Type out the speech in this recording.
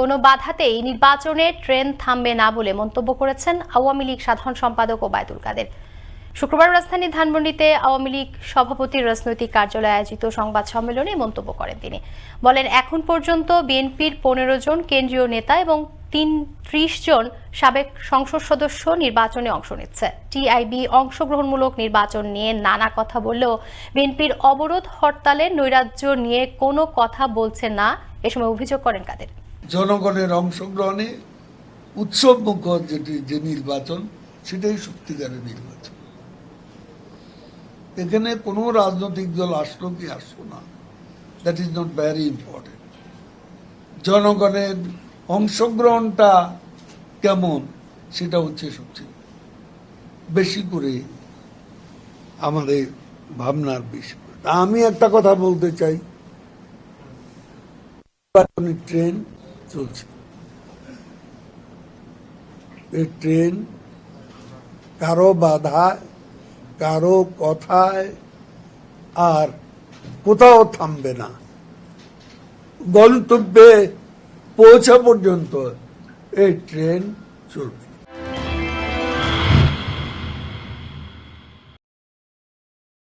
কোনো বাধাতেই নির্বাচনে ট্রেন থামবে না বলে মন্তব্য করেছেন আওয়ামী লীগ সাধারণ সম্পাদক ওবায়দুল কাদের। শুক্রবার রাজধানী ধানমন্ডিতে আওয়ামী লীগ সভাপতির রাজনৈতিক কার্যালয়ে আয়োজিত সংবাদ সম্মেলনে মন্তব্য করেন তিনি। বলেন, এখন পর্যন্ত বিএনপির পনেরো জন কেন্দ্রীয় নেতা এবং তিন ত্রিশ জন সাবেক সংসদ সদস্য নির্বাচনে অংশ নিচ্ছে। টিআইবি অংশগ্রহণমূলক নির্বাচন নিয়ে নানা কথা বললেও বিএনপির অবরোধ হরতালে নৈরাজ্য নিয়ে কোনো কথা বলছে না, এ সময় অভিযোগ করেন কাদের। জনগণের অংশগ্রহণে উৎসব মুখর যেটি, যে নির্বাচন, সেটাই সত্যিকারের নির্বাচন। এখানে কোনো রাজনৈতিক দল আসলো কি আসলো না that is not very important জনগণের অংশগ্রহণটা কেমন, সেটা হচ্ছে সবচেয়ে বেশি করে আমাদের ভাবনার বিষয়। আমি একটা কথা বলতে চাই। ট্রেন চলছে। এই ট্রেন কারও বাধায় কারও কথায় আর কোথাও থামবে না। গন্তব্যে পৌঁছা পর্যন্ত এই ট্রেন চলবে।